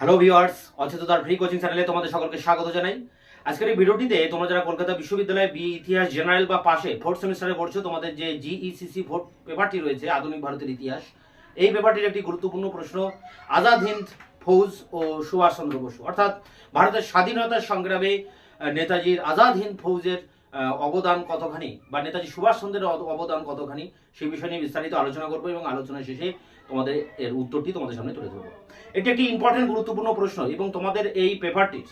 Hello viewers অচেততার free coaching চ্যানেলে তোমাদের সকলকে স্বাগত জানাই। আজকের এই ভিডিওটিতে তোমরা যারা কলকাতা বিশ্ববিদ্যালয়ে বি ইতিহাস জেনারেল বা পাশে ফোর্থ সেমিস্টারে পড়ছো, তোমাদের যে জিইসিসি ফোর্থ পেপারটি রয়েছে, আধুনিক ভারতের ইতিহাস, এই পেপারটির একটি গুরুত্বপূর্ণ প্রশ্ন, আজাদ হিন্দ, ফৌজ ও সুভাষচন্দ্র বসু। অর্থাৎ ভারতের স্বাধীনতার সংগ্রামে নেতাজির আজাদ হিন্দ ফৌজের অবদান কতখানি বা নেতাজি সুভাষচন্দ্রের অ- অবদান কতখানি, সেই বিষয় নিয়ে বিস্তারিত আলোচনা করব এবং আলোচনা শেষে তোমাদের, এর উত্তরটি তোমাদের সামনে তুলে ধরবো। এটি একটি ইম্পর্টেন্ট গুরুত্বপূর্ণ প্রশ্ন এবং তোমাদের এই পেপারটির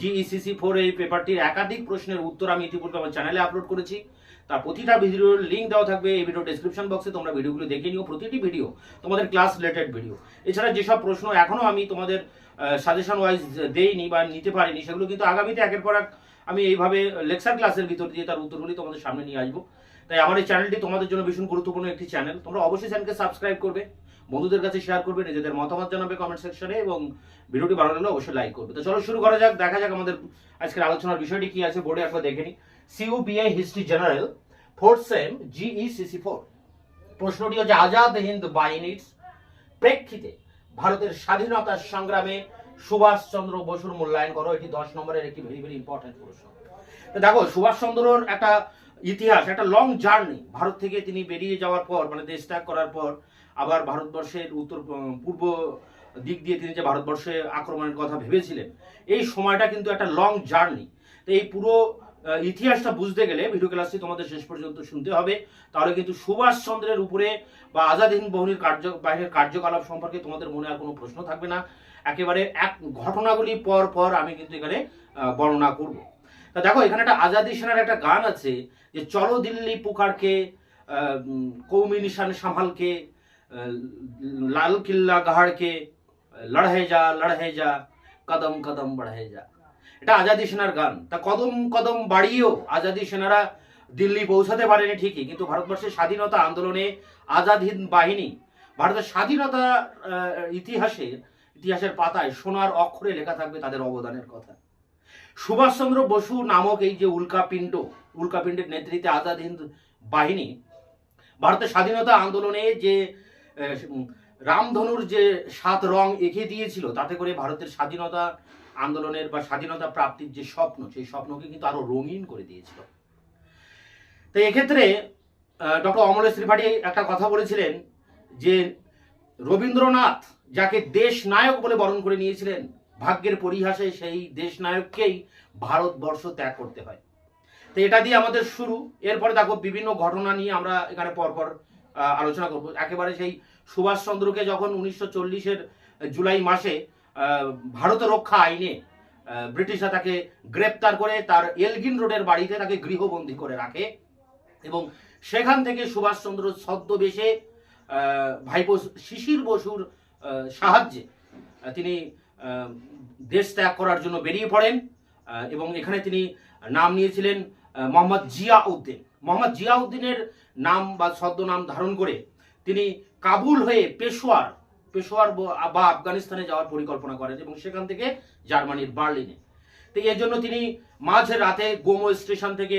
জিইসিসি ফোর এই পেপারটির একাধিক প্রশ্নের উত্তর আমি ইতিপূর্বে আমার চ্যানেলে আপলোড করেছি। তার প্রতিটা ভিডিওর লিঙ্ক দেওয়া থাকবে এই ভিডিও ডিসক্রিপশন বক্সে তোমরা ভিডিওগুলো দেখে নিও। প্রতিটি ভিডিও তোমাদের ক্লাস রিলেটেড ভিডিও এছাড়া যেসব প্রশ্ন এখনও আমি তোমাদের সাজেশন ওয়াইজ দেইনি বা নিতে পারিনি, সেগুলো কিন্তু আগামীতে একের পর এক আমি এইভাবে লেকচার ক্লাসের ভিতর দিয়ে তার উত্তরগুলি তোমাদের সামনে নিয়ে আসব। তাই আমার এই চ্যানেলটি তোমাদের জন্য ভীষণ গুরুত্বপূর্ণ একটি চ্যানেল তোমরা অবশ্যই চ্যানেলকে সাবস্ক্রাইব করবে। বন্ধুদের কাছে শেয়ার করবে, নিজেদের মতামত জানাবে কমেন্ট সেকশনে এবং ভিডিওটি ভালো লাগলে অবশ্যই লাইক করবে। তো চলো শুরু করা যাক, দেখা যাক আমাদের আজকের আলোচনার বিষয়টি কি আছে বোর্ডে একবার দেখে নি। সিইউবিআই history general fourth sem G E C C four প্রশ্নটি হচ্ছে, আজাদ হিন্দ বাহিনীর প্রেক্ষিতে ভারতের স্বাধীনতা সংগ্রামে সুভাষচন্দ্র বসুর মূল্যায়ন করো, এটি দশ নম্বরের একটি ভেরি ভেরি ইম্পর্টেন্ট প্রশ্ন। তো দেখো, সুভাষচন্দ্রর একটা ইতিহাস, একটা লং জার্নি ভারত থেকে তিনি বেরিয়ে যাওয়ার পর মানে দেশ ত্যাগ করার পর আবার ভারতবর্ষের উত্তর পূর্ব দিক দিয়ে তিনি যে ভারতবর্ষে আক্রমণের কথা ভেবেছিলেন এই সময়টা কিন্তু একটা লং জার্নি তো এই পুরো ইতিহাসটা বুঝতে গেলে ভিডিও ক্লাসটি তোমাদের শেষ পর্যন্ত শুনতে হবে। তাহলে কিন্তু সুভাষচন্দ্রের উপরে বা আজাদ হিন্দ বাহিনীর কার্য বাহিনীর কার্যকলাপ সম্পর্কে তোমাদের মনে আর কোনো প্রশ্ন থাকবে না। একেবারে এক ঘটনাগুলি পর পর আমি কিন্তু এখানে বর্ণনা করব। তা দেখো এখানে একটা আজাদি সেনার একটা গান আছে যে চলো দিল্লি পুকারকে আহ, উম, কৌমি নিশান সামালকে লাল কিল্লা গাহাড়কে লড়হে যা লড়হে যা কদম কদম বড়হে যা এটা আজাদি সেনার গান। তা কদম কদম বাড়িয়েও আজাদি সেনারা দিল্লি পৌঁছাতে পারেনি ঠিকই, কিন্তু ভারতবর্ষের স্বাধীনতা আন্দোলনে আজাদ হিন্দ বাহিনী ভারতের স্বাধীনতা ইতিহাসে, ইতিহাসের পাতায় সোনার অক্ষরে লেখা থাকবে তাদের অবদানের কথা। সুভাষচন্দ্র বসু নামক এই যে উল্কাপিণ্ড, উল্কাপিণ্ডের নেতৃত্বে আজাদ হিন্দ বাহিনী, ভারতের স্বাধীনতা আন্দোলনে যে রামধনুর যে সাত রং এঁকে দিয়েছিল, তাতে করে ভারতের স্বাধীনতা আন্দোলনের বা স্বাধীনতা প্রাপ্তির যে স্বপ্ন, সেই স্বপ্নকে কিন্তু আরও রঙিন করে দিয়েছিল। তো এক্ষেত্রে ডক্টর অমলেশ ত্রিপাঠী একটা কথা বলেছিলেন যে, রবীন্দ্রনাথ যাকে দেশ নায়ক বলে বরণ করে নিয়েছিলেন, ভাগ্যের পরিহাসে সেই দেশ নায়ককেই ভারতবর্ষ ত্যাগ করতে হয়। তো এটা দিয়ে আমাদের শুরু। এরপরে দেখো বিভিন্ন ঘটনা নিয়ে আমরা এখানে পরপর আলোচনা করব। একেবারে সেই সুভাষচন্দ্রকে যখন উনিশশো চল্লিশের জুলাই মাসে ভারত রক্ষা আইনে ব্রিটিশরা তাকে গ্রেপ্তার করে তার এলগিন রোডের বাড়িতে তাকে গৃহবন্দী করে রাখে এবং সেখান থেকে সুভাষচন্দ্র ছদ্মবেশে ভাইপো শিশির বসুর সাহায্যে তিনি দেশ ত্যাগ করার জন্য বেরিয়ে পড়েন এবং এখানে তিনি নাম নিয়েছিলেন মোহাম্মদ জিয়া উদ্দিন মোহাম্মদ জিয়াউদ্দিনের নাম বা ছদ্মনাম ধারণ করে তিনি কাবুল হয়ে পেশোয়ার পেশোয়ার ব- আফগানিস্তানে যাওয়ার পরিকল্পনা করেন এবং সেখান থেকে জার্মানির বার্লিনে। তো এর জন্য তিনি মাঝ রাতে গোমো স্টেশন থেকে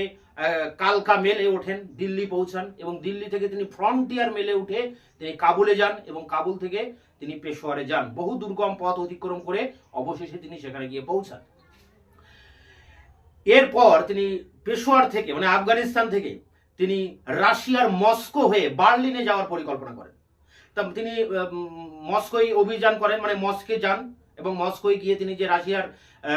কালকা মেলে ওঠেন, দিল্লি পৌঁছান এবং দিল্লি থেকে তিনি ফ্রন্টিয়ার মেলে উঠে তিনি কাবুলে যান এবং কাবুল থেকে তিনি পেশোয়ারে যান। বহু দুর্গম পথ অতিক্রম করে অবশেষে তিনি সেখানে গিয়ে পৌঁছান। এরপর তিনি পেশোয়ার থেকে মানে আফগানিস্তান থেকে, তিনি রাশিয়ার মস্কো হয়ে বার্লিনে যাওয়ার পরিকল্পনা করেন। তা তিনি মস্কোয় অভিযান করেন মানে মস্কে যান এবং মস্কোয় গিয়ে তিনি যে রাশিয়ার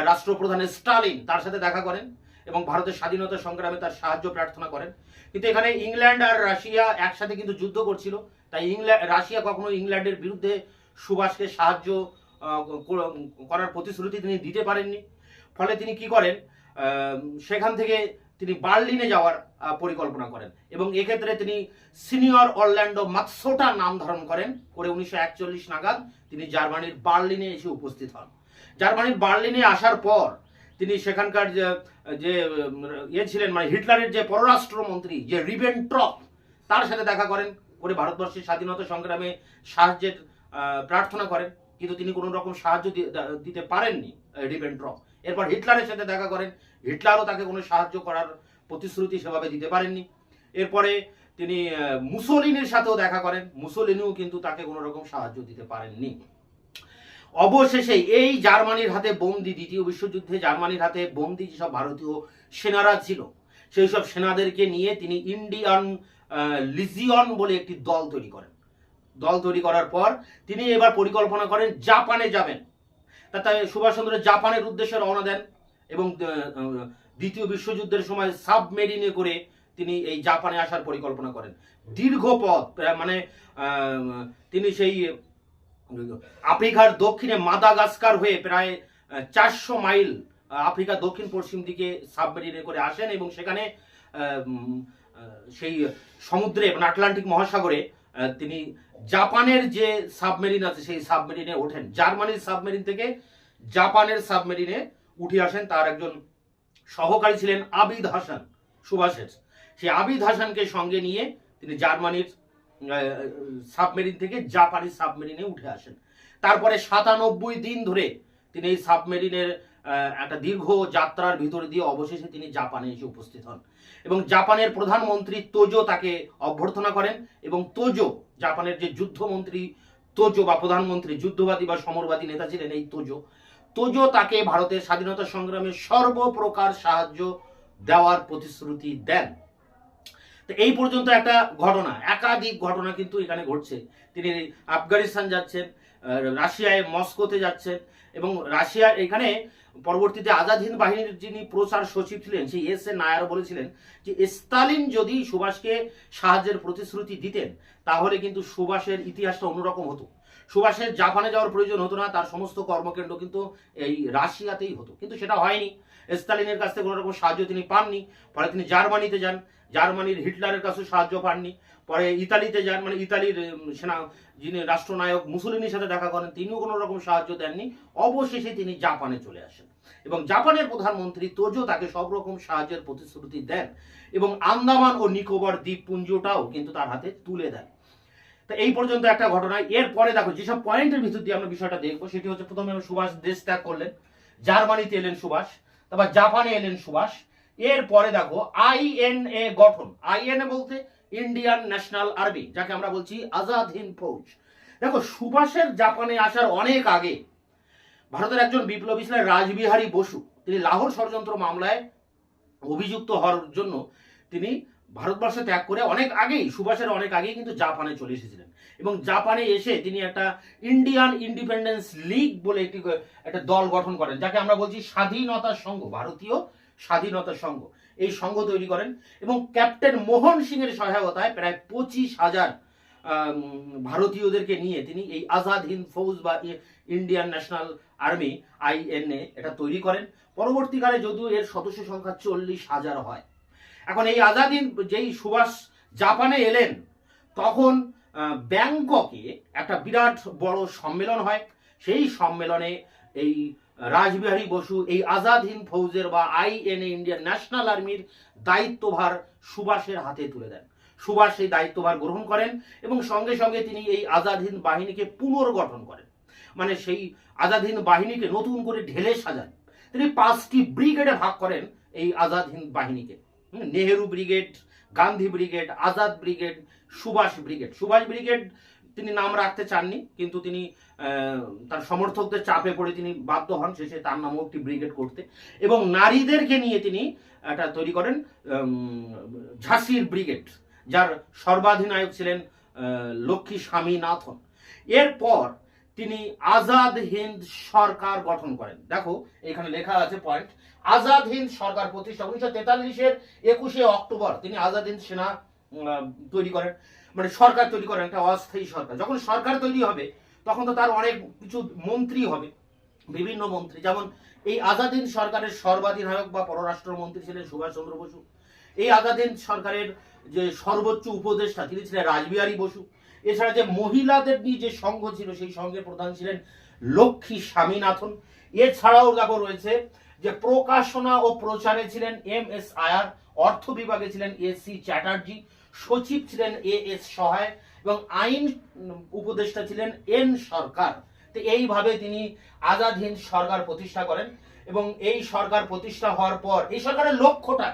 রাষ্ট্রপ্রধান স্টালিন, তার সাথে দেখা করেন এবং ভারতের স্বাধীনতা সংগ্রামে তার সাহায্য প্রার্থনা করেন। কিন্তু এখানে ইংল্যান্ড আর রাশিয়া একসাথে কিন্তু যুদ্ধ করছিল, তাই ইংল্যান্ড রাশিয়া কখনো ইংল্যান্ডের বিরুদ্ধে সুভাষকে সাহায্য করার প্রতিশ্রুতি তিনি দিতে পারেননি। ফলে তিনি কি করেন সেখান থেকে তিনি বার্লিনে যাওয়ার পরিকল্পনা করেন। এবং এক্ষেত্রে তিনি সিনিয়র অরল্যান্ডো মাৎসোটা নাম ধারণ করেন করে উনিশশো একচল্লিশ নাগাদ তিনি জার্মানির বার্লিনে এসে উপস্থিত হন। জার্মানির বার্লিনে আসার পর তিনি সেখানকার যে যে ইয়ে ছিলেন মানে হিটলারের যে পররাষ্ট্রমন্ত্রী, যে রিবেন্ট্রপ তার সাথে দেখা করেন করে ভারতবর্ষের স্বাধীনতা সংগ্রামে সাহায্যের প্রার্থনা করেন। কিন্তু তিনি কোনো রকম সাহায্য দিতে পারেননি রিবেন্ট্রপ এরপর হিটলারের সাথে দেখা করেন। হিটলারও তাকে কোনো সাহায্য করার প্রতিশ্রুতি সেভাবে দিতে পারেননি। এরপরে তিনি মুসোলিনির সাথেও দেখা করেন। মুসোলিনিও কিন্তু তাকে কোনো রকম সাহায্য দিতে পারেননি। অবশেষে এই জার্মানির হাতে বন্দি, দ্বিতীয় বিশ্বযুদ্ধে জার্মানির হাতে বন্দি যেসব ভারতীয় সেনারা ছিল সেই সব সেনাদেরকে নিয়ে তিনি ইন্ডিয়ান লিজিয়ন বলে একটি দল তৈরি করেন। দল তৈরি করার পর তিনি এবার পরিকল্পনা করেন, জাপানে যাবেন। তাতে সুভাষচন্দ্র জাপানের উদ্দেশ্যে রওনা দেন এবং দ্বিতীয় বিশ্বযুদ্ধের সময় সাবমেরিনে করে তিনি এই জাপানে আসার পরিকল্পনা করেন। দীর্ঘ পথ মানে তিনি সেই আফ্রিকার দক্ষিণে মাদাগাস্কার হয়ে প্রায় চারশো মাইল আহ, আফ্রিকার দক্ষিণ পশ্চিম দিকে সাবমেরিনে করে আসেন এবং সেখানে সেই সমুদ্রে মানে আটলান্টিক মহাসাগরে তিনি জাপানের যে সাবমেরিন আছে, সেই সাবমেরিনে ওঠেন। জার্মানির সাবমেরিন থেকে জাপানের সাবমেরিনে উঠে আসেন তার একজন সহকারী ছিলেন আবিদ হাসান সুভাষের। সেই আবিদ হাসানকে সঙ্গে নিয়ে তিনি জার্মানির সাবমেরিন থেকে জাপানি সাবমেরিনে উঠে আসেন। তারপরে সাতানব্বই দিন ধরে তিনি এই সাবমেরিনের একটা দীর্ঘ যাত্রার ভিতর দিয়ে অবশেষে তিনি জাপানে এসে উপস্থিত হন। এবং জাপানের প্রধানমন্ত্রী তোজো তাকে অভ্যর্থনা করেন এবং তোজো, জাপানের যে যুদ্ধমন্ত্রী তোজো বা প্রধানমন্ত্রী, যুদ্ধবাদী বা সমরবাদী নেতা ছিলেন এই তোজো তোজো তাকে ভারতের স্বাধীনতা সংগ্রামে সর্বপ্রকার সাহায্য দেওয়ার প্রতিশ্রুতি দেন। তো এই পর্যন্ত একটা ঘটনা, একাধিক ঘটনা কিন্তু এখানে ঘটছে। তিনি আফগানিস্তান যাচ্ছেন রাশিয়ায় মস্কোতে যাচ্ছেন এবং রাশিয়া এখানে পরবর্তীতে আজাদ হিন্দ বাহিনীর যিনি প্রচার সচিব ছিলেন, সেই এস এ নায়ার বলেছিলেন যে, স্টালিন যদি সুভাষকে সাহায্যের প্রতিশ্রুতি দিতেন, তাহলে কিন্তু সুভাষের ইতিহাসটা অন্যরকম হতো। সুভাষের জাপানে যাওয়ার প্রয়োজন হতো না, তার সমস্ত কর্মকেন্দ্র কিন্তু এই রাশিয়াতেই হতো। কিন্তু সেটা হয়নি। স্টালিনের কাছ থেকে কোনো রকম সাহায্য তিনি পাননি। পরে তিনি জার্মানিতে যান। জার্মানির হিটলারের কাছেও সাহায্য পাননি। পরে ইতালিতে যান। মানে ইতালির সেনা, যিনি রাষ্ট্রনায়ক মুসলিনের সাথে দেখা করেন, তিনিও কোনো রকম সাহায্য দেননি। অবশেষে তিনি জাপানে চলে আসেন। এবং জাপানের প্রধানমন্ত্রী তোজো তাকে সব রকম সাহায্যের প্রতিশ্রুতি দেন এবং আন্দামান ও নিকোবর দ্বীপপুঞ্জটাও কিন্তু তার হাতে তুলে দেন। তো এই পর্যন্ত একটা ঘটনা। এরপরে দেখো, যেসব পয়েন্টের ভিতর দিয়ে আমরা বিষয়টা দেখব, সেটি হচ্ছে প্রথমে সুভাষ দেশ ত্যাগ করলেন। জার্মানিতে এলেন সুভাষ। তারপর জাপানে এলেন সুভাষ। এরপরে দেখো আইএনএ গঠন। আইএনএ বলতে ইন্ডিয়ান ন্যাশনাল আর্মি, যাকে আমরা বলছি আজাদ হিন্দ ফৌজ। দেখো, সুভাষের জাপানে আসার অনেক আগে ভারতের একজন বিপ্লবী ছিলেন রাজবিহারী বসু। তিনি লাহোর ষড়যন্ত্র মামলায় অভিযুক্ত হওয়ার জন্য তিনি ভারতবর্ষ ত্যাগ করে অনেক আগেই, সুভাষের অনেক আগেই কিন্তু জাপানে চলে এসেছিলেন। এবং জাপানে এসে তিনি একটা ইন্ডিয়ান ইন্ডিপেন্ডেন্স লীগ বলে একটি একটা দল গঠন করেন, যাকে আমরা বলছি স্বাধীনতা সংঘ, ভারতীয় স্বাধীনতা সংঘ। এই সংঘ তৈরি করেন এবং ক্যাপ্টেন মোহন সিং এর সহায়তায় প্রায় পঁচিশ হাজার ভারতীয়দেরকে নিয়ে তিনি এই আজাদ হিন্দ ফৌজ বা ইন্ডিয়ান ন্যাশনাল আর্মি আইএনএ এটা তৈরি করেন। পরবর্তীকালে যদিও এর সদস্য সংখ্যা চল্লিশ হাজার হয় এখন এই আজাদ হিন্দ যেই সুভাষ জাপানে এলেন, তখন ব্যাংককে একটা বিরাট বড় সম্মেলন হয়। সেই সম্মেলনে এই রাজবিহারী বসু, এই আজাদ হিন্দ ফৌজের বা আইএনএ ইন্ডিয়ান ন্যাশনাল আর্মির দায়িত্বভার সুভাষের হাতে তুলে দেন। সুভাষ সেই দায়িত্বভার গ্রহণ করেন এবং সঙ্গে সঙ্গে তিনি এই আজাদ হিন্দ বাহিনীকে পুনর্গঠন করেন। মানে সেই আজাদ হিন্দ বাহিনীকে নতুন করে ঢেলে সাজান। তিনি পাঁচটি ব্রিগেডে ভাগ করেন এই আজাদ হিন্দ বাহিনীকে। Nehru brigade, Gandhi brigade, Azad brigade, Subhash brigade. Subhash brigade তিনি নাম রাখতে চাননি, কিন্তু তিনি তার সমর্থকদের চাপে পড়ে তিনি বাধ্য হন শেষে তার নামও একটি ব্রিগেড করতে। এবং নারীদেরকে নিয়ে তিনি এটা তৈরি করেন ঝাঁসির ব্রিগেড, যার সর্বাধিনায়ক ছিলেন লক্ষ্মী স্বামীনাথন। এরপর তিনি আজাদ হিন্দ সরকার গঠন করেন। দেখো, এখানে লেখা আছে পয়েন্ট আজাদ হিন্দ সরকার প্রতিষ্ঠা উনিশশো তেতাল্লিশের একুশে অক্টোবর তিনি আজাদ হিন্দ সেনা তৈরি করেন। মানে সরকার তৈরি করেন, একটা অস্থায়ী সরকার। যখন সরকার তৈরি হবে, তখন তো তার অনেক কিছু মন্ত্রী হবে, বিভিন্ন মন্ত্রী। যেমন এই আজাদ হিন্দ সরকারের সর্বাধিনায়ক বা পররাষ্ট্রমন্ত্রী ছিলেন সুভাষচন্দ্র বসু। এই আজাদ হিন্দ সরকারের যে সর্বোচ্চ উপদেষ্টা, তিনি ছিলেন রাজবিহারী বসু। এছাড়া যে মহিলাদের নিয়ে যে সংঘ ছিল, সেই সংঘের প্রধান ছিলেন লক্ষ্মী স্বামীনাথন এছাড়াও দেখো রয়েছে যে প্রকাশনা ও প্রচারে ছিলেন এম এস আয়ার অর্থ বিভাগে ছিলেন এস সি চ্যাটার্জি, সচিব ছিলেন এ এস সহায় এবং আইন উপদেষ্টা ছিলেন এন সরকার তো এইভাবে তিনি আজাদ হিন্দ সরকার প্রতিষ্ঠা করেন এবং এই সরকার প্রতিষ্ঠা হওয়ার পর এই সরকারের লক্ষ্যটা?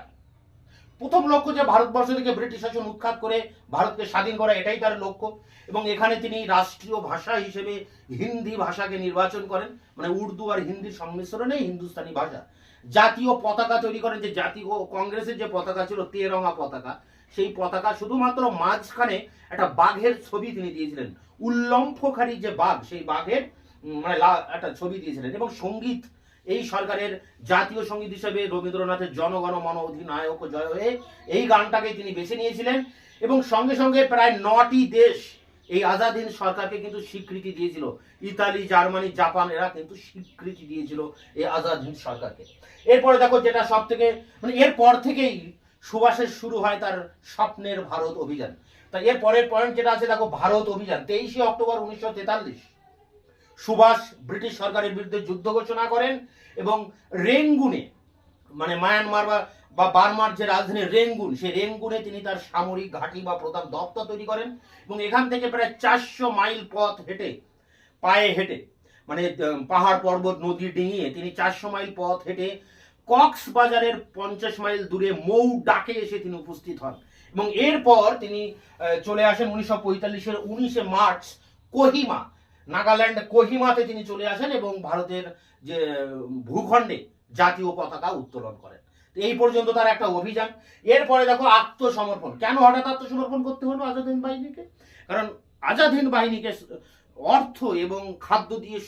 প্রথম লক্ষ্য যে ভারতবর্ষ থেকে ব্রিটিশ শাসন উৎখাত করে ভারতকে স্বাধীন করা, এটাই তার লক্ষ্য। এবং এখানে তিনি রাষ্ট্রীয় ভাষা হিসেবে হিন্দি ভাষাকে নির্বাচন করেন। মানে উর্দু আর হিন্দির সংমিশ্রণে হিন্দুস্তানি ভাষা। জাতীয় পতাকা তৈরি করেন, যে জাতীয় কংগ্রেসের যে পতাকা ছিল তেরঙা পতাকা, সেই পতাকা শুধুমাত্র মাঝখানে একটা বাঘের ছবি তিনি দিয়েছিলেন। উল্লম্ফকারী যে বাঘ, সেই বাঘের মানে একটা ছবি দিয়েছিলেন। এবং সংগীত এই সরকারের জাতীয় সংগীত হিসেবে রবীন্দ্রনাথের জনগণ মন অধিনায়ক জয় হয়ে এই গানটাকে তিনি বেছে নিয়েছিলেন এবং সঙ্গে সঙ্গে প্রায় নটি দেশ এই আজাদিন সরকারকে কিন্তু স্বীকৃতি দিয়েছিল। ইতালি, জার্মানি, জাপান, এরা কিন্তু স্বীকৃতি দিয়েছিল এই আজাদ হিন্দ সরকারকে। এরপরে দেখো যেটা সব থেকে মানে এরপর থেকেই সুভাষের শুরু হয় তার স্বপ্নের ভারত অভিযান। তা এর পরের পয়েন্ট যেটা আছে, দেখো, ভারত অভিযান, তেইশে অক্টোবর উনিশশো তেতাল্লিশ। সুভাষ ব্রিটিশ সরকারের বিরুদ্ধে যুদ্ধ ঘোষণা করেন এবং রেঙ্গুনে মানে মায়ানমার বা বার্মার যে রাজধানী রেঙ্গুন, সেই রেঙ্গুনে তিনি তার সামরিক ঘাঁটি বা প্রধান দপ্তর তৈরি করেন এবং এখান থেকে প্রায় চারশো মাইল পথ হেঁটে, পায়ে হেঁটে মানে পাহাড় পর্বত, নদী ডিঙিয়ে তিনি চারশো মাইল পথ হেঁটে কক্সবাজারের পঞ্চাশ মাইল দূরে মৌ ডাকে এসে তিনি উপস্থিত হন এবং এরপর তিনি চলে আসেন উনিশশো পঁয়তাল্লিশের উনিশে মার্চ কোহিমা। নাগাল্যান্ড কোহিমাতে তিনি চলে আসেন এবং ভারতের যে ভূখণ্ডে জাতীয় পতাকা উত্তোলন করেন। এই পর্যন্ত তার একটা অভিযান। এরপরে দেখো আত্মসমর্পণ। কেন হঠাৎ আত্মসমর্পণ করতে হলো আজাদ হিন্দ বাহিনীকে? কারণ আজাদ হিন্দ বাহিনীকে অর্থ এবং খাদ্য দিয়ে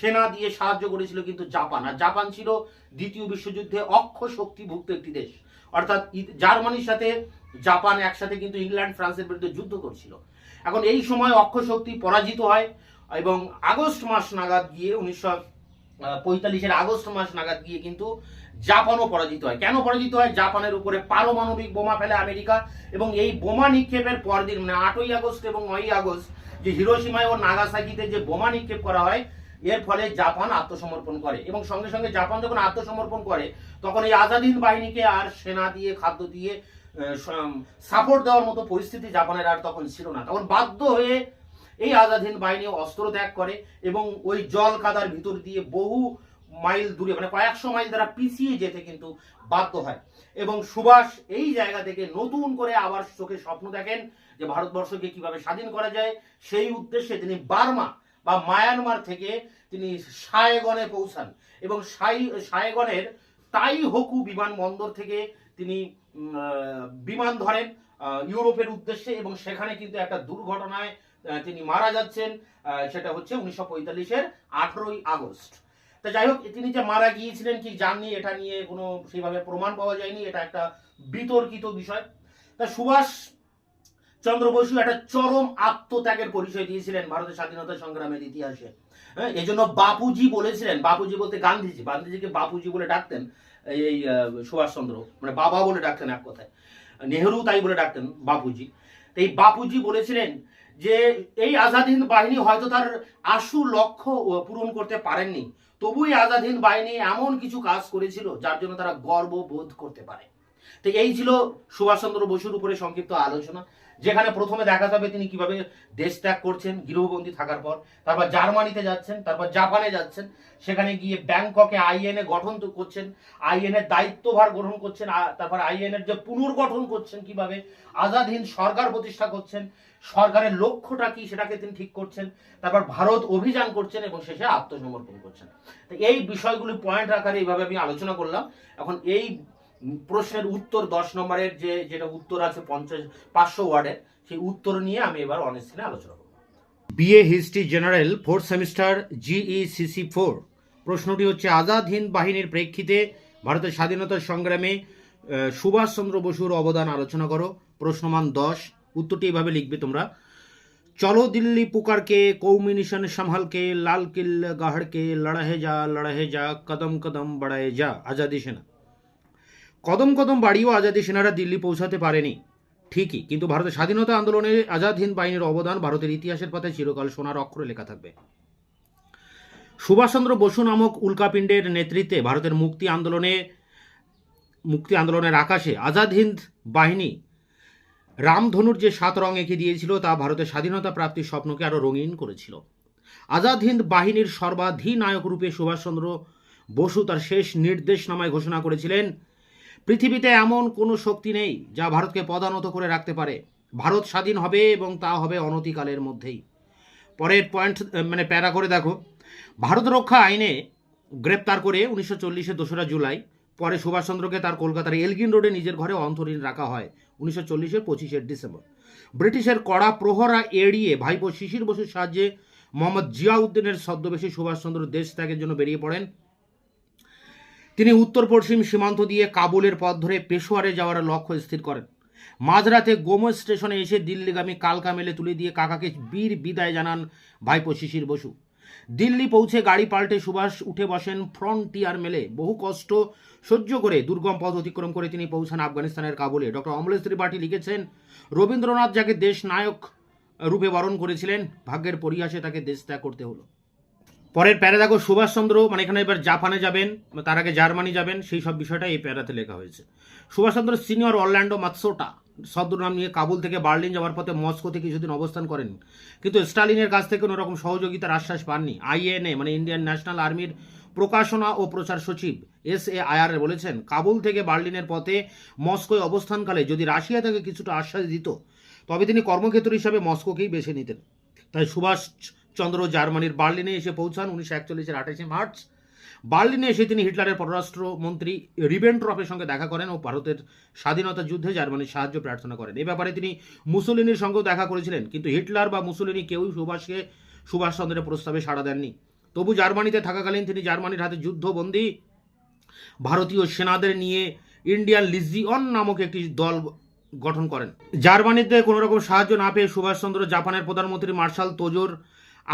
সেনা দিয়ে সাহায্য করেছিল কিন্তু জাপান। আর জাপান ছিল দ্বিতীয় বিশ্বযুদ্ধে অক্ষ শক্তিভুক্ত একটি দেশ। অর্থাৎ জার্মানির সাথে জাপান একসাথে কিন্তু ইংল্যান্ড, ফ্রান্সের বিরুদ্ধে যুদ্ধ করছিল। এখন এই সময় অক্ষ শক্তি পরাজিত হয়। এবং আগস্ট মাস নাগাদ গিয়ে উনিশশো পঁয়তাল্লিশের আগস্ট মাস নাগাদ গিয়ে কিন্তু জাপানও পরাজিত হয়। কেন পরাজিত হয়? জাপানের উপরে পারমাণবিক বোমা ফেলে আমেরিকা এবং এই বোমা নিক্ষেপের পরদিন মানে আটই আগস্ট এবং নয়ই আগস্ট যে হিরোসীমায় ও নাগাসাকিতে যে বোমা নিক্ষেপ করা হয়, এর ফলে জাপান আত্মসমর্পণ করে এবং সঙ্গে সঙ্গে জাপান যখন আত্মসমর্পণ করে, তখন এই আজাদিন বাহিনীকে আর সেনা দিয়ে, খাদ্য দিয়ে সাপোর্ট দেওয়ার মতো পরিস্থিতি জাপানের আর তখন ছিল না। তখন বাধ্য হয়ে এই আজাদিন বাহিনী অস্ত্র ত্যাগ করে এবং ওই জল কাদার ভিতর দিয়ে বহু মাইল দূরে মানে কয়েকশো মাইল তারা পিছিয়ে যেতে কিন্তু বাধ্য হয়। এবং সুভাষ এই জায়গা থেকে নতুন করে আবার চোখে স্বপ্ন দেখেন যে ভারতবর্ষকে কীভাবে স্বাধীন করা যায়। সেই উদ্দেশ্যে তিনি বার্মা বা মায়ানমার থেকে তিনি সায়গনে পৌঁছান এবং সাই সায়গনের তাই হকু বিমানবন্দর থেকে তিনি বিমান ধরেন ইউরোপের উদ্দেশ্যে এবং সেখানে কিন্তু একটা দুর্ঘটনায় তিনি মারা যাচ্ছেন সেটা হচ্ছে উনিশশো পঁয়তাল্লিশের আঠেরোই আগস্ট। তা যাই হোক, তিনি যে মারা গিয়েছিলেন কি জাননি, এটা নিয়ে কোনো সেইভাবে প্রমাণ পাওয়া যায়নি, এটা একটা বিতর্কিত বিষয়। তা সুভাষ চন্দ্র বসু একটা চরম আত্মত্যাগের পরিচয় দিয়েছিলেন ভারতের স্বাধীনতা সংগ্রামের ইতিহাসে। হ্যাঁ এই জন্য বাপুজি বলেছিলেন, বাপুজি বলতে গান্ধীজি, গান্ধীজিকে বাপুজি বলে ডাকতেন এই সুভাষচন্দ্র মানে বাবা বলে ডাকতেন এক কথায়। নেহরু তাই বলে ডাকতেন বাপুজি। এই বাপুজি বলেছিলেন যে এই আজাদ হিন্দ বাহিনী হয়তো তার আশু লক্ষ্য পূরণ করতে পারেননি। তবুই আজাদ হিন্দ বাহিনী এমন কিছু কাজ করেছিল, যার জন্য তারা গর্ব বোধ করতে পারে। তো এই ছিল সুভাষচন্দ্র বসুর উপরে সংক্ষিপ্ত আলোচনা, যেখানে প্রথমে দেখা যাবে তিনি কীভাবে দেশ ত্যাগ করছেন, গৃহবন্দী থাকার পর। তারপর জার্মানিতে যাচ্ছেন, তারপর জাপানে যাচ্ছেন, সেখানে গিয়ে ব্যাংককে আইএনএ গঠন করছেন আইএনএর দায়িত্বভার গ্রহণ করছেন তারপর আইএনএর যে পুনর্গঠন করছেন কীভাবে আজাদ হিন্দ সরকার প্রতিষ্ঠা করছেন, সরকারের লক্ষ্যটা কি সেটাকে তিনি ঠিক করছেন, তারপর ভারত অভিযান করছেন এবং শেষে আত্মসমর্পণ করছেন। তো এই বিষয়গুলি পয়েন্ট আকারে এইভাবে আমি আলোচনা করলাম। এখন এই প্রশ্নের উত্তর দশ নম্বরের যে, যেটা উত্তর আছে পঞ্চাশ, পাঁচশো ওয়ার্ডের, সেই উত্তর নিয়ে আমি এবার অনেস্টিনে আলোচনা করব। B A history general fourth semester G E C C four প্রশ্নটি হচ্ছে, আজাদ হিন্দ বাহিনীর প্রেক্ষিতে ভারতের স্বাধীনতা সংগ্রামে সুভাষচন্দ্র বসুর অবদান আলোচনা করো। প্রশ্নমান দশ। উত্তরটি এভাবে লিখবে তোমরা, চলো দিল্লি পুকারকে কৌমিনিশন সামহালকে, লাল কিল্লা গাহড়কে, লড়াহে যা লড়াহে যা, কদম কদম বাড়ায় যা, আজাদি সেনা। কদম কদম বাড়িও আজাদি সেনারা দিল্লি পৌঁছাতে পারেনি। ঠিকই, কিন্তু ভারতের স্বাধীনতা আন্দোলনে আজাদ হিন্দ বাহিনীর অবদান ভারতের ইতিহাসের পাতায় চিরকাল সোনার অক্ষরে লেখা থাকবে। সুভাষচন্দ্র বসু নামক উল্কাপিণ্ডের নেতৃত্বে ভারতের মুক্তি আন্দোলনে, মুক্তি আন্দোলনের আকাশে আজাদ হিন্দ বাহিনী রামধনুর যে সাত রং এঁকে দিয়েছিল তা ভারতের স্বাধীনতা প্রাপ্তির স্বপ্নকে আরও রঙিন করেছিল। আজাদ হিন্দ বাহিনীর সর্বাধিনায়ক রূপে সুভাষচন্দ্র বসু তার শেষ নির্দেশনামায় ঘোষণা করেছিলেন পৃথিবীতে এমন কোনো শক্তি নেই যা ভারতকে পদানত করে রাখতে পারে। ভারত স্বাধীন হবে এবং তা হবে অনতিকালের মধ্যেই। পরের পয়েন্ট মানে প্যারা করে দেখো। ভারত রক্ষা আইনে গ্রেপ্তার করে উনিশশো চল্লিশে দোসরা জুলাই, পরে সুভাষচন্দ্রকে তার কলকাতার এলগিন রোডে নিজের ঘরে অন্তরীণ রাখা হয় উনিশশো চল্লিশের পঁচিশে ডিসেম্বর। ব্রিটিশের কড়া প্রহরা এড়িয়ে ভাইপো শিশির বসুর সাহায্যে মোহাম্মদ জিয়াউদ্দিনের ছদ্মবেশী সুভাষচন্দ্র দেশ ত্যাগের জন্য বেরিয়ে পড়েন। তিনি উত্তর পশ্চিম সীমান্ত দিয়ে কাবুলের পথ ধরে পেশোয়ারে যাওয়ার লক্ষ্য স্থির করেন। মাঝরাতে গোমো স্টেশনে এসে দিল্লিগামী কালকা মেলে তুলে দিয়ে কাকাকে বীর বিদায় জানান ভাইপো শিশির বসু। দিল্লি পৌঁছে গাড়ি পাল্টে সুভাষ উঠে বসেন ফ্রন্টিয়ার মেলে। বহু কষ্ট সহ্য করে দুর্গম পথ অতিক্রম করে তিনি পৌঁছান আফগানিস্তানের কাবুলে। ডক্টর অমলেশ ত্রিপাঠী লিখেছেন, রবীন্দ্রনাথ যাকে দেশ নায়ক রূপে বরণ করেছিলেন, ভাগ্যের পরিহাসে তাকে দেশ ত্যাগ করতে হলো। পরের প্যারা দেখো সুভাষচন্দ্র মানে এখানে এবার জাপানে যাবেন, তার আগে জার্মানি যাবেন, সেই সব বিষয়টা এই প্যারাতে লেখা হয়েছে। সুভাষচন্দ্র সিনিয়র অরল্যান্ডো মাৎসোটা ছদ্মনাম নিয়ে কাবুল থেকে বার্লিন যাওয়ার পথে মস্কোতে কিছুদিন অবস্থান করেন। কিন্তু স্টালিনের কাছ থেকে কোনোরকম সহযোগিতার আশ্বাস পাননি। আইএনএ মানে ইন্ডিয়ান ন্যাশনাল আর্মির প্রকাশনা ও প্রচার সচিব এস এ আয়ার বলেছেন, কাবুল থেকে বার্লিনের পথে মস্কোয় অবস্থানকালে যদি রাশিয়া থেকে কিছুটা আশ্বাস দিত, তবে তিনি কর্মক্ষেত্র হিসাবে মস্কোকেই বেছে নিতেন। তাই সুভাষ চন্দ্র জার্মানির বার্লিনে এসে পৌঁছান উনিশশো একচল্লিশের আঠাশে মার্চ। বার্লিনে এসে তিনি হিটলারের পররাষ্ট্রমন্ত্রী রিবেন্ট্রপের সঙ্গে দেখা করেন ও ভারতের স্বাধীনতা যুদ্ধে জার্মানির সাহায্য প্রার্থনা করেন। এ ব্যাপারে তিনি মুসোলিনির সঙ্গেও দেখা করেছিলেন, কিন্তু হিটলার বা মুসোলিনি কেউই সুভাষকে, সুভাষচন্দ্রের প্রস্তাবে সাড়া দেননি। তবু জার্মানিতে থাকাকালীন তিনি জার্মানির হাতে যুদ্ধবন্দী ভারতীয় সেনাদের নিয়ে ইন্ডিয়ান লিজিয়ন নামক একটি দল গঠন করেন। জার্মানিতে কোনো রকম সাহায্য না পেয়ে সুভাষচন্দ্র জাপানের প্রধানমন্ত্রী মার্শাল তোজোর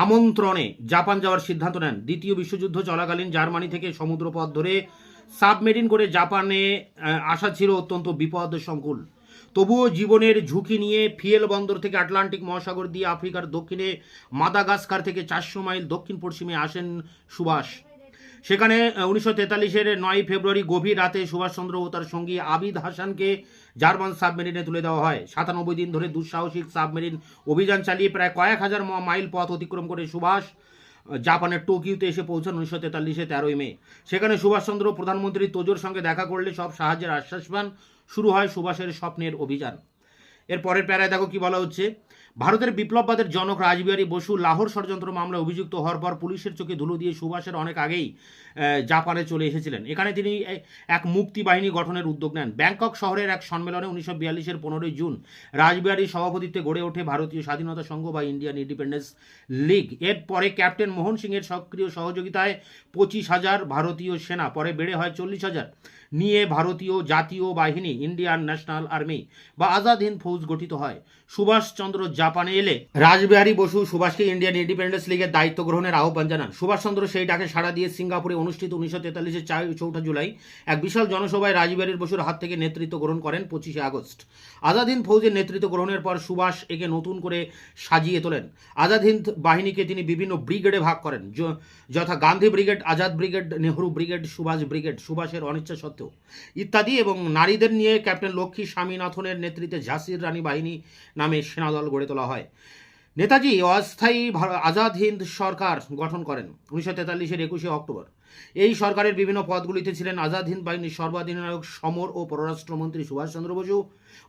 আমন্ত্রণে জাপান যাওয়ার সিদ্ধান্ত নেন। দ্বিতীয় বিশ্বযুদ্ধ চলাকালীন জার্মানি থেকে সমুদ্রপথ ধরে সাবমেরিন করে জাপানে আসা ছিল অত্যন্ত বিপদ সংকুল তবুও জীবনের ঝুঁকি নিয়ে ফিয়েল বন্দর থেকে আটলান্টিক মহাসাগর দিয়ে আফ্রিকার দক্ষিণে মাদাগাস্কার থেকে চারশো মাইল দক্ষিণ পশ্চিমে আসেন সুভাষ। সেখানে উনিশশো তেতাল্লিশের নয় ফেব্রুয়ারি গভীর রাতে সুভাষচন্দ্র ও তার সঙ্গী আবিদ হাসানকে জার্মান সাবমেরিনে তুলে দেওয়া হয়। সাতানব্বই দিন ধরে দুঃসাহসিক সাবমেরিন অভিযান চালিয়ে প্রায় কয়েক হাজার মাইল পথ অতিক্রম করে সুভাষ জাপানের টোকিওতে এসে পৌঁছান উনিশশো তেতাল্লিশে তেরোই মে। সেখানে সুভাষচন্দ্র প্রধানমন্ত্রী তোজোর সঙ্গে দেখা করলে সব সাহায্যের আশ্বাস পান। শুরু হয় সুভাষের স্বপ্নের অভিযান। এর পরের প্যারায় দেখো কি বলা হচ্ছে। ভারতের বিপ্লববাদের জনক রাজবিহারী বসু লাহোর ষড়যন্ত্র মামলায় অভিযুক্ত হওয়ার পর পুলিশের চোখে ধুলো দিয়ে সুভাষের অনেক আগেই জাপানে চলে এসেছিলেন। এখানে তিনি এক মুক্তি বাহিনী গঠনের উদ্যোগ নেন। ব্যাংকক শহরের এক সম্মেলনে উনিশশো বিয়াল্লিশের পনেরোই জুন রাজবিহারীর সভাপতিত্বে গড়ে ওঠে ভারতীয় স্বাধীনতা সংঘ বা ইন্ডিয়ান ইন্ডিপেন্ডেন্স লীগ। এর পরে ক্যাপ্টেন মোহন সিংয়ের সক্রিয় সহযোগিতায় পঁচিশ হাজার ভারতীয় সেনা, পরে বেড়ে হয় চল্লিশ হাজার। নিয়ে ভারতীয় জাতীয় বাহিনী ইন্ডিয়ান ন্যাশনাল আর্মি বা আজাদ হিন্দ ফৌজ গঠিত হয়। সুভাষচন্দ্র জাপানে এলে রাজবিহারী বসু সুভাষকে ইন্ডিয়ান ইন্ডিপেন্ডেন্স লীগের দায়িত্ব গ্রহণের আহ্বান জানান। সুভাষচন্দ্র সেই ডাকে সাড়া দিয়ে সিঙ্গাপুরে অনুষ্ঠিত উনিশশো তেতাল্লিশের চৌঠা জুলাই এক বিশাল জনসভায় রাজবিহারীর বসুর হাত থেকে নেতৃত্ব গ্রহণ করেন পঁচিশে আগস্ট। আজাদ হিন্দ ফৌজের নেতৃত্ব গ্রহণের পর সুভাষ একে নতুন করে সাজিয়ে তোলেন। আজাদ হিন্দ বাহিনীকে তিনি বিভিন্ন ব্রিগেডে ভাগ করেন। যথা Gandhi brigade Azad brigade Nehru brigade, Subhash brigade, সুভাষের অনিচ্ছা সত্ত্বেও। ইত্যাদি এবং নারীদের নিয়ে ক্যাপ্টেন লক্ষ্মী স্বামীনাথনের নেতৃত্বে ঝাঁসির রানী বাহিনী নামে সেনাদল গড়ে তোলা হয়। নেতাজি অস্থায়ী আজাদ হিন্দ সরকার গঠন করেন উনিশশো তেতাল্লিশের একুশে অক্টোবর। এই সরকারের বিভিন্ন পদগুলিতে ছিলেন আজাদ হিন্দ বাহিনীর সর্বাধিনায়ক, সমর ও পররাষ্ট্রমন্ত্রী সুভাষচন্দ্র বসু,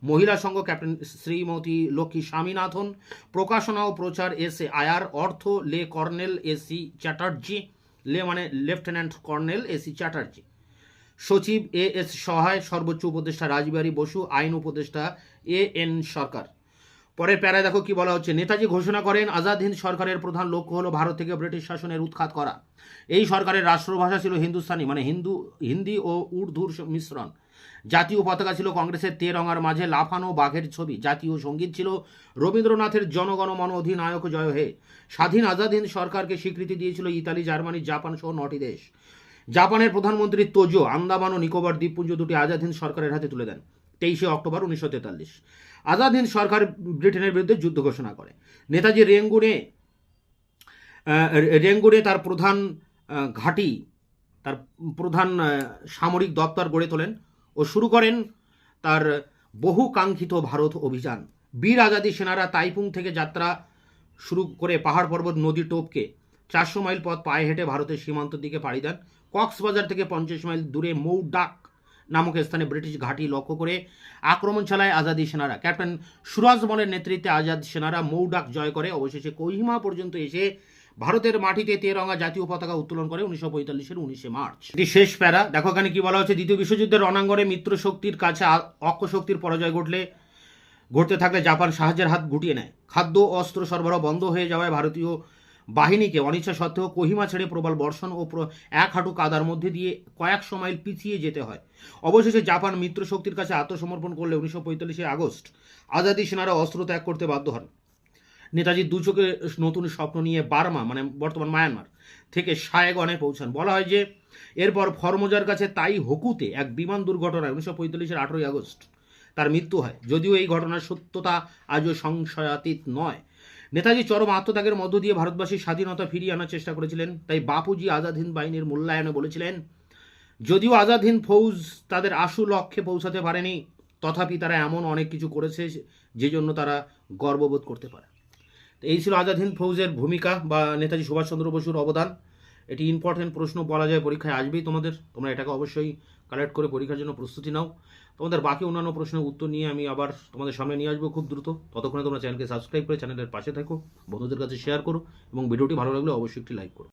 মহিলা সংঘ ক্যাপ্টেন শ্রীমতী লক্ষ্মী স্বামীনাথন, প্রকাশনা ও প্রচার এস এ আয়ার, অর্থ লে কর্নেল এসি চ্যাটার্জি, লে মানে লেফটেন্যান্ট কর্নেল এসি চ্যাটার্জি। সচিব এ এস সহায়, সর্বোচ্চ উপদেষ্টা রাজবিহারী বসু, আইন উপদেষ্টা এ এন সরকার। পরের প্যারায় দেখো কি বলা হচ্ছে। নেতাজি ঘোষণা করেন, আজাদ হিন্দ সরকারের প্রধান লক্ষ্য হলো ভারত থেকে ব্রিটিশ শাসনের উৎখাত করা। এই সরকারের রাষ্ট্রভাষা ছিল হিন্দুস্তানি মানে হিন্দু, হিন্দি ও উর্দুর মিশ্রণ। জাতীয় পতাকা ছিল কংগ্রেসের তেরঙ্গার মাঝে লাফানো বাঘের ছবি। জাতীয় সংগীত ছিল রবীন্দ্রনাথের জনগণ মন অধিনায়ক জয় হে। স্বাধীন আজাদ হিন্দ সরকারকে স্বীকৃতি দিয়েছিল ইতালি, জার্মানি, জাপান সহ নটি দেশ। জাপানের প্রধানমন্ত্রী তোজো, আন্দামান ও নিকোবর দ্বীপপুঞ্জ দুটি আজাদ হিন্দ সরকারের হাতে তুলে দেন, তেইশে অক্টোবর উনিশশো তেতাল্লিশ। আজাদ সরকার ব্রিটেনের বিরুদ্ধে যুদ্ধ ঘোষণা করে। নেতাজি রেঙ্গুনে রেঙ্গুনে তার প্রধান ঘাঁটি, তার প্রধান সামরিক দপ্তর গড়ে তোলেন ও শুরু করেন তার বহু কাঙ্ক্ষিত ভারত অভিযান। বীর আজাদি সেনারা তাইপুং থেকে যাত্রা শুরু করে পাহাড় পর্বত, নদী টোপকে চারশো মাইল পথ পায়ে হেঁটে ভারতের সীমান্তের দিকে পাড়ি দেন। কক্সবাজার থেকে পঞ্চাশ মাইল দূরে মৌডাক নামক স্থানে ব্রিটিশ ঘাঁটি লক্ষ্য করে আক্রমণ চালায় আজাদি সেনারা। ক্যাপ্টেন সুরাজ বলের নেতৃত্বে আজাদ সেনারা মৌডাক জয় করে। অবশেষে কোহিমা পর্যন্ত এসে ভারতের মাটিতে তেরঙ্গা জাতীয় পতাকা উত্তোলন করে উনিশশো পঁয়তাল্লিশের উনিশে মার্চ। এটি শেষ প্যারা। দেখো এখানে কি বলা হচ্ছে, দ্বিতীয় বিশ্বযুদ্ধের রণাঙ্গনে মিত্র শক্তির কাছে আ- অক্ষ শক্তির পরাজয় ঘটলে, ঘটতে থাকলে জাপান সাহায্যের হাত গুটিয়ে নেয়। খাদ্য অস্ত্র সরবরাহ বন্ধ হয়ে যাওয়ায় ভারতীয় বাহিনীকে অনিচ্ছা সত্ত্বেও কোহিমা ছেড়ে প্রবল বর্ষণ ও এক হাঁটু কাদার মধ্যে দিয়ে কয়েকশো মাইল পিছিয়ে যেতে হয়। অবশেষে জাপান মিত্র শক্তির কাছে আত্মসমর্পণ করলে উনিশশো পঁয়তাল্লিশে আগস্ট আজাদি সেনারা অস্ত্র ত্যাগ করতে বাধ্য হন। নেতাজির দু চোখে নতুন স্বপ্ন নিয়ে বার্মা মানে বর্তমান মায়ানমার, থেকে সায়েগনে পৌঁছান। বলা হয় যে, এরপর ফরমোজার কাছে তাই হকুতে এক বিমান দুর্ঘটনায় উনিশশো পঁয়তাল্লিশের আঠেরোই আগস্ট তার মৃত্যু হয়। যদিও এই ঘটনার সত্যতা আজও সংশয়াতীত নয়। নেতাজি চরম আত্মত্যাগের মধ্য দিয়ে ভারতবাসীর স্বাধীনতা ফিরিয়ে আনার চেষ্টা করেছিলেন। তাই বাপুজি আজাদ হিন্দ বাহিনীর মূল্যায়নে বলেছিলেন, যদিও আজাদ হিন্দ ফৌজ তাদের আশু লক্ষ্যে পৌঁছাতে পারেনি, তথাপি তারা এমন অনেক কিছু করেছে যে জন্য তারা গর্ববোধ করতে পারে। তো এই ছিল আজাদ হিন্দ ফৌজের ভূমিকা বা নেতাজি সুভাষচন্দ্র বসুর অবদান। এটি ইম্পর্টেন্ট প্রশ্ন বলা যায়, পরীক্ষায় আসবেই তোমাদের, তোমরা এটাকে অবশ্যই কালেক্ট করে পরীক্ষার জন্য প্রস্তুতি নাও। তোমাদের বাকি অন্যান্য প্রশ্নের উত্তর নিয়ে আমি আবার তোমাদের সামনে নিয়ে আসব খুব দ্রুত। ততক্ষণে তোমরা চ্যানেলকে সাবস্ক্রাইব করে চ্যানেলের পাশে থাকো, বন্ধুদের কাছে শেয়ার করো এবং ভিডিওটি ভালো লাগলে অবশ্যই একটি লাইক করো।